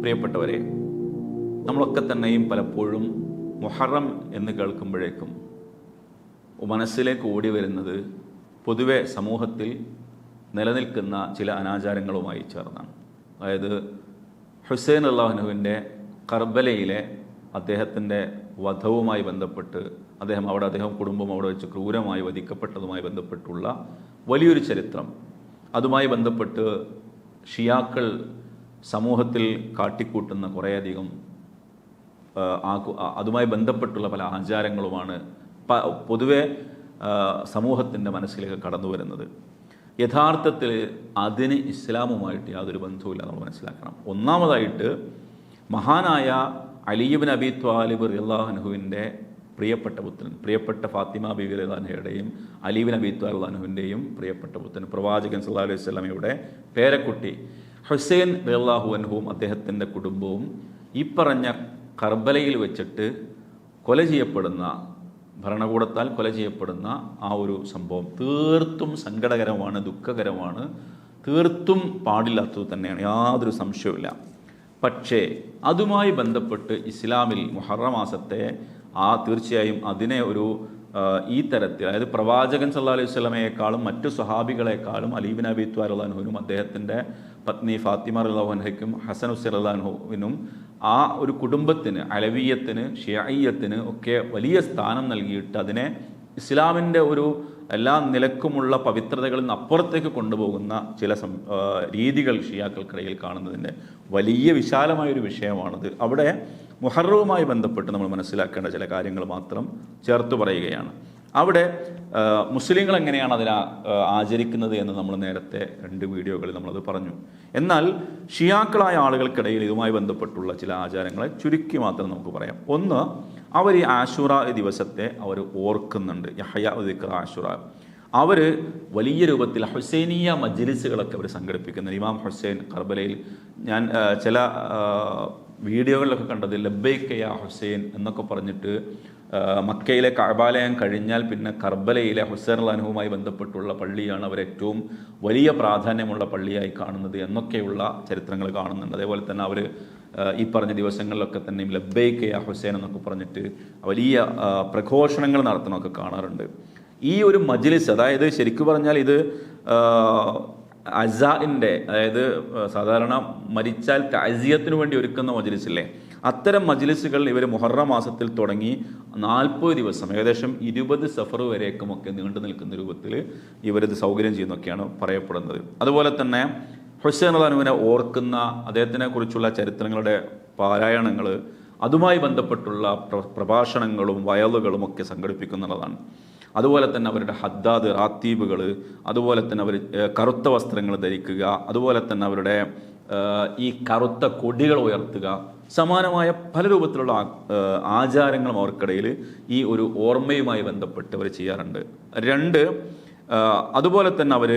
പ്രിയപ്പെട്ടവരെ നമ്മളൊക്കെ തന്നെയും പലപ്പോഴും മുഹറം എന്ന് കേൾക്കുമ്പോഴേക്കും മനസ്സിലേക്ക് ഓടി വരുന്നത് പൊതുവെ സമൂഹത്തിൽ നിലനിൽക്കുന്ന ചില അനാചാരങ്ങളുമായി ചേർന്നാണ്. അതായത് ഹുസൈൻ അള്ളാഹുനുവിന്റെ കർബലയിലെ അദ്ദേഹത്തിന്റെ വധവുമായി ബന്ധപ്പെട്ട് അദ്ദേഹം അവിടെ അദ്ദേഹം കുടുംബം അവിടെ വെച്ച് ക്രൂരമായി വധിക്കപ്പെട്ടതുമായി ബന്ധപ്പെട്ടുള്ള വലിയൊരു ചരിത്രം. അതുമായി ബന്ധപ്പെട്ട് ഷിയാക്കൾ സമൂഹത്തിൽ കാട്ടിക്കൂട്ടുന്ന കുറേയധികം അതുമായി ബന്ധപ്പെട്ടുള്ള പല ആചാരങ്ങളുമാണ് പൊതുവെ സമൂഹത്തിന്റെ മനസ്സിലേക്ക് കടന്നു വരുന്നത്. യഥാർത്ഥത്തിൽ അതിന് ഇസ്ലാമുമായിട്ട് യാതൊരു ബന്ധവുമില്ല നമ്മൾ മനസ്സിലാക്കണം. ഒന്നാമതായിട്ട് മഹാനായ അലിയുബിൻ അബി ത്വാലിബ് റിയല്ലാഹനുഹുവിന്റെ പ്രിയപ്പെട്ട പുത്രൻ പ്രിയപ്പെട്ട ഫാത്തിമ ബിബി റിയാഹയുടെയും അലീബിൻ അബി ത്വാലുഹുവിന്റെയും പ്രിയപ്പെട്ട പുത്രൻ പ്രവാചകൻ സല്ലാ അലൈഹി സ്വലമയുടെ പേരക്കുട്ടി. ഹുസൈൻ റിയാഹു അൻഹുവും അദ്ദേഹത്തിന്റെ കുടുംബവും ഈ പറഞ്ഞ കർബലയിൽ വെച്ചിട്ട് കൊല ചെയ്യപ്പെടുന്ന ഭരണകൂടത്താൽ കൊല ചെയ്യപ്പെടുന്ന ആ ഒരു സംഭവം തീർത്തും സങ്കടകരമാണ് ദുഃഖകരമാണ് തീർത്തും പാടില്ലാത്തത് തന്നെയാണ്. യാതൊരു സംശയവുമില്ല. പക്ഷേ അതുമായി ബന്ധപ്പെട്ട് ഇസ്ലാമിൽ മുഹറമാസത്തെ ആ തീർച്ചയായും അതിനെ ഒരു ഈ തരത്തിൽ അതായത് പ്രവാചകൻ സല്ലാ അലൈഹി സ്വലമയേക്കാളും മറ്റു സ്വഹാബികളെക്കാളും അലീബിൻ അബി ത്വാറുല്ലാൻഹുവിനും അദ്ദേഹത്തിന്റെ പത്നി ഫാത്തിമ റഹ്ലാൻഹയ്ക്കും ഹസൻ റഹ്ലാൻഹുവിനും ആ ഒരു കുടുംബത്തിന് അലവീയത്തിന് ഷിയായ്യത്തിന് ഒക്കെ വലിയ സ്ഥാനം നൽകിയിട്ട് അതിനെ ഇസ്ലാമിന്റെ ഒരു എല്ലാ നിലക്കുമുള്ള പവിത്രതകളിൽ നിന്ന് അപ്പുറത്തേക്ക് കൊണ്ടുപോകുന്ന ചില സം രീതികൾ ഷിയാക്കൾക്കിടയിൽ കാണുന്നതിന്റെ വലിയ വിശാലമായൊരു വിഷയമാണത്. അവിടെ മുഹറവുമായി ബന്ധപ്പെട്ട് നമ്മൾ മനസ്സിലാക്കേണ്ട ചില കാര്യങ്ങൾ മാത്രം ചേർത്ത് പറയുകയാണ്. അവിടെ മുസ്ലിങ്ങൾ എങ്ങനെയാണ് അതിനെ ആചരിക്കുന്നത് എന്ന് നമ്മൾ നേരത്തെ രണ്ട് വീഡിയോകളിൽ നമ്മളത് പറഞ്ഞു. എന്നാൽ ഷിയാക്കളായ ആളുകൾക്കിടയിൽ ഇതുമായി ബന്ധപ്പെട്ടുള്ള ചില ആചാരങ്ങളെ ചുരുക്കി മാത്രം നമുക്ക് പറയാം. ഒന്ന് അവർ ഈ ആശുറ ദിവസത്തെ അവർ ഓർക്കുന്നുണ്ട്. യഹയ ആശുറ. അവർ വലിയ രൂപത്തിൽ ഹുസൈനിയ മജ്ലിസുകളൊക്കെ അവർ സംഘടിപ്പിക്കുന്നുണ്ട്. ഇമാം ഹുസൈൻ കർബലയിൽ ഞാൻ ചില വീഡിയോകളിലൊക്കെ കണ്ടത് ലബ്ബൈക്കയ ഹുസൈൻ എന്നൊക്കെ പറഞ്ഞിട്ട് മക്കയിലെ കാബാലയം കഴിഞ്ഞാൽ പിന്നെ കർബലയിലെ ഹുസൈൻ അലഹുമായി ബന്ധപ്പെട്ടുള്ള പള്ളിയാണ് അവർ ഏറ്റവും വലിയ പ്രാധാന്യമുള്ള പള്ളിയായി കാണുന്നത് എന്നൊക്കെയുള്ള ചരിത്രങ്ങൾ കാണുന്നുണ്ട്. അതേപോലെ തന്നെ അവർ ഈ പറഞ്ഞ ദിവസങ്ങളിലൊക്കെ തന്നെയും യാ ഹുസൈൻ എന്നൊക്കെ പറഞ്ഞിട്ട് വലിയ പ്രഘോഷണങ്ങൾ നടത്തണമൊക്കെ കാണാറുണ്ട്. ഈ ഒരു മജ്ലിസ് അതായത് ശരിക്കു പറഞ്ഞാൽ ഇത് അസാഇന്റെ അതായത് സാധാരണ മരിച്ചാൽ താജിയത്തിന് വേണ്ടി ഒരുക്കുന്ന മജ്ലിസില്ലേ അത്തരം മജ്ലിസുകൾ ഇവർ മുഹറം മാസത്തിൽ തുടങ്ങി നാൽപ്പത് ദിവസം ഏകദേശം ഇരുപത് സഫർ വരേക്കുമൊക്കെ നീണ്ടു നിൽക്കുന്ന രൂപത്തിൽ ഇവരിത് സൗകര്യം ചെയ്യുന്നൊക്കെയാണ് പറയപ്പെടുന്നത്. അതുപോലെ തന്നെ ഹുസൈൻ അലുവിനെ ഓർക്കുന്ന അദ്ദേഹത്തിനെ കുറിച്ചുള്ള ചരിത്രങ്ങളുടെ പാരായണങ്ങൾ അതുമായി ബന്ധപ്പെട്ടുള്ള പ്ര- പ്രഭാഷണങ്ങളും വയലുകളും ഒക്കെ സംഘടിപ്പിക്കുന്നുള്ളതാണ്. അതുപോലെ തന്നെ അവരുടെ ഹദ്ദാദ് റാത്തീബുകൾ അതുപോലെ തന്നെ അവർ കറുത്ത വസ്ത്രങ്ങൾ ധരിക്കുക അതുപോലെ തന്നെ അവരുടെ ഈ കറുത്ത കൊടികൾ ഉയർത്തുക സമാനമായ പല രൂപത്തിലുള്ള ആചാരങ്ങളും അവർക്കിടയിൽ ഈ ഒരു ഓർമ്മയുമായി ബന്ധപ്പെട്ട് അവർ ചെയ്യാറുണ്ട്. രണ്ട് അതുപോലെ തന്നെ അവർ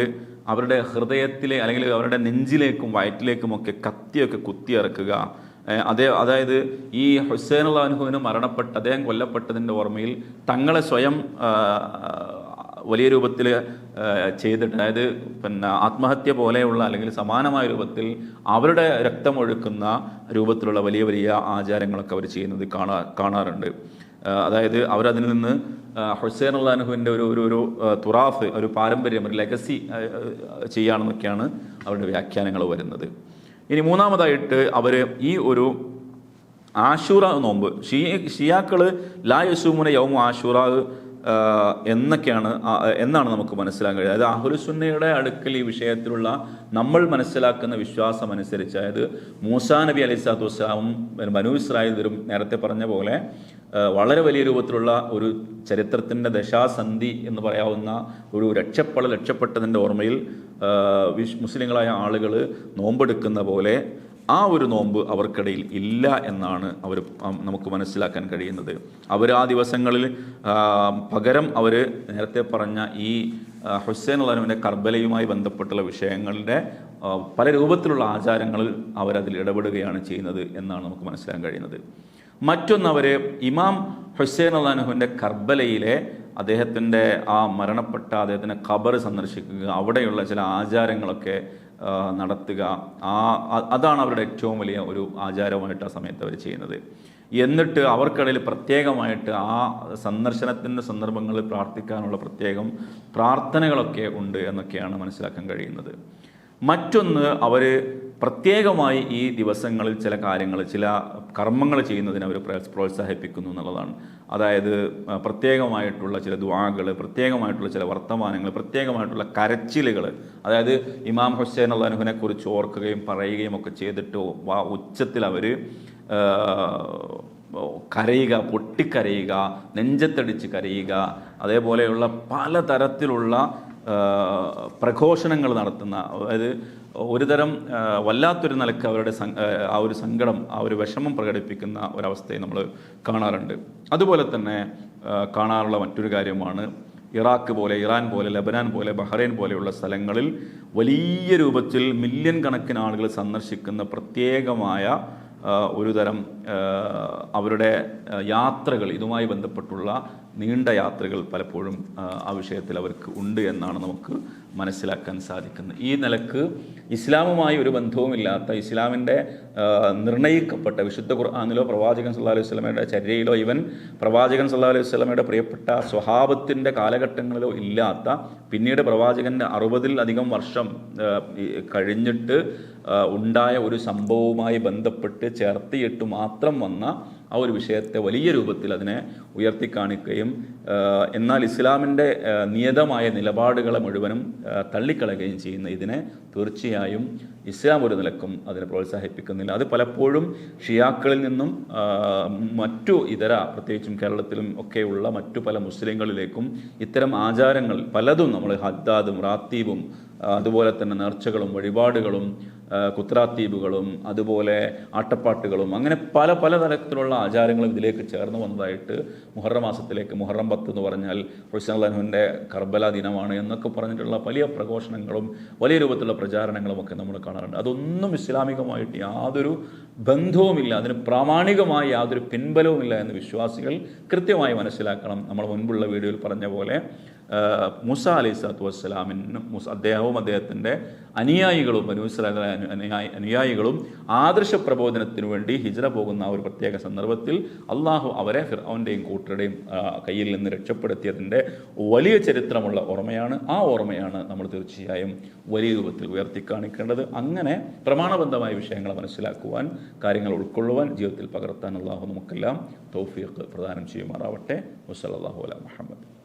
അവരുടെ ഹൃദയത്തിലെ അല്ലെങ്കിൽ അവരുടെ നെഞ്ചിലേക്കും വയറ്റിലേക്കുമൊക്കെ കത്തിയൊക്കെ കുത്തിയിറക്കുക അതേ അതായത് ഈ ഹുസൈൻ അള്ളാഹുവിന് മരണപ്പെട്ട അദ്ദേഹം കൊല്ലപ്പെട്ടതിന്റെ ഓർമ്മയിൽ തങ്ങളെ സ്വയം വലിയ രൂപത്തിൽ ചെയ്തിട്ട് അതായത് പിന്നെ ആത്മഹത്യ പോലെയുള്ള അല്ലെങ്കിൽ സമാനമായ രൂപത്തിൽ അവരുടെ രക്തമൊഴുക്കുന്ന രൂപത്തിലുള്ള വലിയ വലിയ ആചാരങ്ങളൊക്കെ അവർ ചെയ്യുന്നത് കാണാ കാണാറുണ്ട്. അതായത് അവരതിൽ നിന്ന് ഹുസൈൻ അള്ളാഹുവിന്റെ ഒരു ഒരു ഒരു തുറാഫ് ഒരു പാരമ്പര്യം ഒരു ലെഗസി ചെയ്യാണെന്നൊക്കെയാണ് അവരുടെ വ്യാഖ്യാനങ്ങൾ വരുന്നത്. ഇനി മൂന്നാമതായിട്ട് അവർ ഈ ഒരു ആഷൂറ നോമ്പ് ഷിയാക്കൾ ലാ യസൂമുന യൗമു ആഷൂറ എന്നൊക്കെയാണ് എന്നാണ് നമുക്ക് മനസ്സിലാക്കാൻ കഴിയുന്നത് അതായത് അഹുലുസുന്നയുടെ അടുക്കൽ ഈ വിഷയത്തിലുള്ള നമ്മൾ മനസ്സിലാക്കുന്ന വിശ്വാസം അനുസരിച്ച് അതായത് മൂസാ നബി അലൈഹി സ്വലാത്തു വസ്സലാമും മനു ഇസ്രായേലും നേരത്തെ പറഞ്ഞ പോലെ വളരെ വലിയ രൂപത്തിലുള്ള ഒരു ചരിത്രത്തിന്റെ ദശാസന്ധി എന്ന് പറയാവുന്ന ഒരു രക്ഷപ്പെടൽ രക്ഷപ്പെട്ടതിന്റെ ഓർമ്മയിൽ മുസ്ലിങ്ങളായ ആളുകൾ നോമ്പെടുക്കുന്ന പോലെ ആ ഒരു നോമ്പ് അവർക്കിടയിൽ ഇല്ല എന്നാണ് അവർ നമുക്ക് മനസ്സിലാക്കാൻ കഴിയുന്നത്. അവർ ആ ദിവസങ്ങളിൽ പകരം അവർ നേരത്തെ പറഞ്ഞ ഈ ഹുസൈൻ അള്ളാഹുവിന്റെ കർബലയുമായി ബന്ധപ്പെട്ടുള്ള വിഷയങ്ങളുടെ പല രൂപത്തിലുള്ള ആചാരങ്ങളിൽ അവരതിൽ ഇടപെടുകയാണ് ചെയ്യുന്നത് എന്നാണ് നമുക്ക് മനസ്സിലാക്കാൻ കഴിയുന്നത്. മറ്റൊന്ന് അവർ ഇമാം ഹുസൈൻ അള്ളാഹുവിന്റെ കർബലയിലെ അദ്ദേഹത്തിന്റെ ആ മരണപ്പെട്ട അദ്ദേഹത്തിന്റെ ഖബർ സന്ദർശിക്കുക അവിടെയുള്ള ചില ആചാരങ്ങളൊക്കെ നടത്തുക. ആ അതാണ് അവരുടെ ഏറ്റവും വലിയ ഒരു ആചാരമായിട്ട് ആ സമയത്ത് അവർ ചെയ്യുന്നത്. എന്നിട്ട് അവർക്കിടയിൽ പ്രത്യേകമായിട്ട് ആ സന്ദർശനത്തിന്റെ സന്ദർഭങ്ങളിൽ പ്രാർത്ഥിക്കാനുള്ള പ്രത്യേകം പ്രാർത്ഥനകളൊക്കെ ഉണ്ട് എന്നൊക്കെയാണ് മനസ്സിലാക്കാൻ കഴിയുന്നത്. മറ്റൊന്ന് അവർ പ്രത്യേകമായി ഈ ദിവസങ്ങളിൽ ചില കാര്യങ്ങൾ ചില കർമ്മങ്ങൾ ചെയ്യുന്നതിന് അവർ പ്രോത്സാഹിപ്പിക്കുന്നു എന്നുള്ളതാണ്. അതായത് പ്രത്യേകമായിട്ടുള്ള ചില ദ്വാകൾ പ്രത്യേകമായിട്ടുള്ള ചില വർത്തമാനങ്ങൾ പ്രത്യേകമായിട്ടുള്ള കരച്ചിലുകൾ. അതായത് ഇമാം ഹുസൈൻ അള്ളാഹുവിനെ കുറിച്ച് ഓർക്കുകയും പറയുകയും ഒക്കെ ചെയ്തിട്ട് വാ- ഉച്ചത്തിൽ അവർ കരയുക പൊട്ടിക്കരയുക നെഞ്ചത്തടിച്ച് കരയുക അതേപോലെയുള്ള പലതരത്തിലുള്ള പ്രഘോഷണങ്ങൾ നടത്തുന്ന അതായത് ഒരുതരം തരം വല്ലാത്തൊരു നിലയ്ക്ക് അവരുടെ ആ, ഒരു സങ്കടം ആ ഒരു വിഷമം പ്രകടിപ്പിക്കുന്ന ഒരവസ്ഥയെ നമ്മൾ കാണാറുണ്ട്. അതുപോലെ തന്നെ കാണാറുള്ള മറ്റൊരു കാര്യമാണ് ഇറാഖ് പോലെ ഇറാൻ പോലെ ലബനാൻ പോലെ ബഹ്റൈൻ പോലെയുള്ള സ്ഥലങ്ങളിൽ വലിയ രൂപത്തിൽ മില്യൺ കണക്കിന് ആളുകൾ സന്ദർശിക്കുന്ന പ്രത്യേകമായ ഒരു തരം അവരുടെ യാത്രകൾ ഇതുമായി ബന്ധപ്പെട്ടുള്ള നീണ്ട യാത്രകൾ പലപ്പോഴും ആ, വിഷയത്തിൽ അവർക്ക് ഉണ്ട് എന്നാണ് നമുക്ക് മനസ്സിലാക്കാൻ സാധിക്കുന്നത്. ഈ നിലയ്ക്ക് ഇസ്ലാമുമായി ഒരു ബന്ധവുമില്ലാത്ത ഇസ്ലാമിന്റെ നിർണയിക്കപ്പെട്ട വിശുദ്ധ ഖുർആാനിലോ പ്രവാചകൻ സല്ലാ അലൈഹി സ്വലമയുടെ ചര്യയിലോ ഇവൻ പ്രവാചകൻ സല്ലാ അലൈഹി സ്വലമയുടെ പ്രിയപ്പെട്ട സ്വഭാവത്തിന്റെ കാലഘട്ടങ്ങളിലോ ഇല്ലാത്ത പിന്നീട് പ്രവാചകന്റെ അറുപതിൽ അധികം വർഷം കഴിഞ്ഞിട്ട് ഉണ്ടായ ഒരു സംഭവവുമായി ബന്ധപ്പെട്ട് ചേർത്തിയിട്ട് മാത്രം വന്ന ആ ഒരു വിഷയത്തെ വലിയ രൂപത്തിൽ അതിനെ ഉയർത്തിക്കാണിക്കുകയും എന്നാൽ ഇസ്ലാമിന്റെ നിയതമായ നിലപാടുകളെ മുഴുവനും തള്ളിക്കളയുകയും ചെയ്യുന്ന ഇതിനെ തീർച്ചയായും ഇസ്ലാം ഒരു നിലക്കും അതിനെ പ്രോത്സാഹിപ്പിക്കുന്നില്ല. അത് പലപ്പോഴും ഷിയാക്കളിൽ നിന്നും മറ്റു ഇതര പ്രത്യേകിച്ചും കേരളത്തിലും ഒക്കെയുള്ള മറ്റു പല മുസ്ലിങ്ങളിലേക്കും ഇത്തരം ആചാരങ്ങൾ പലതും നമ്മൾ ഹദ്ദാദും റാത്തീബും അതുപോലെ തന്നെ നേർച്ചകളും വഴിപാടുകളും ആ, കുത്രാത്തീബുകളും അതുപോലെ ആട്ടപ്പാട്ടുകളും അങ്ങനെ പല പല തരത്തിലുള്ള ആചാരങ്ങളും ഇതിലേക്ക് ചേർന്ന് വന്നതായിട്ട് മുഹറം മാസത്തിലേക്ക് മുഹറം പത്ത് എന്ന് പറഞ്ഞാൽ ഹുസൈൻഹുവിന്റെ കർബല ദിനമാണ് എന്നൊക്കെ പറഞ്ഞിട്ടുള്ള വലിയ പ്രഘോഷണങ്ങളും വലിയ രൂപത്തിലുള്ള പ്രചാരണങ്ങളും ഒക്കെ നമ്മൾ കാണാറുണ്ട്. അതൊന്നും ഇസ്ലാമികമായിട്ട് യാതൊരു ബന്ധവുമില്ല അതിന് പ്രാമാണികമായി യാതൊരു പിൻബലവുമില്ല എന്ന് വിശ്വാസികൾ കൃത്യമായി മനസ്സിലാക്കണം. നമ്മൾ മുൻപുള്ള വീഡിയോയിൽ പറഞ്ഞ പോലെ മൂസ അലൈഹി സ്വലാത്തു വസ്സലാമിനും മൂസ അദ്ദേഹവും അദ്ദേഹത്തിന്റെ അനുയായികളും അനുസല അനുയായികളും ആദർശ പ്രബോധനത്തിനു വേണ്ടി ഹിജ്ര പോകുന്ന ഒരു പ്രത്യേക സന്ദർഭത്തിൽ അള്ളാഹു അവരെ ഫിർഔന്റെയും കൂട്ടരുടെയും കയ്യിൽ നിന്ന് രക്ഷപ്പെടുത്തിയതിന്റെ വലിയ ചരിത്രമുള്ള ഓർമ്മയാണ്. ആ ഓർമ്മയാണ് നമ്മൾ തീർച്ചയായും വലിയ രൂപത്തിൽ ഉയർത്തി കാണിക്കേണ്ടത്. അങ്ങനെ പ്രമാണബന്ധമായ വിഷയങ്ങൾ മനസ്സിലാക്കുവാൻ കാര്യങ്ങൾ ഉൾക്കൊള്ളുവാൻ ജീവിതത്തിൽ പകർത്താൻ അള്ളാഹു നമുക്കെല്ലാം തൗഫീഖ് പ്രദാനം ചെയ്യുമാറാവട്ടെ. വസ്സലാഹു അല മുഹമ്മദ്.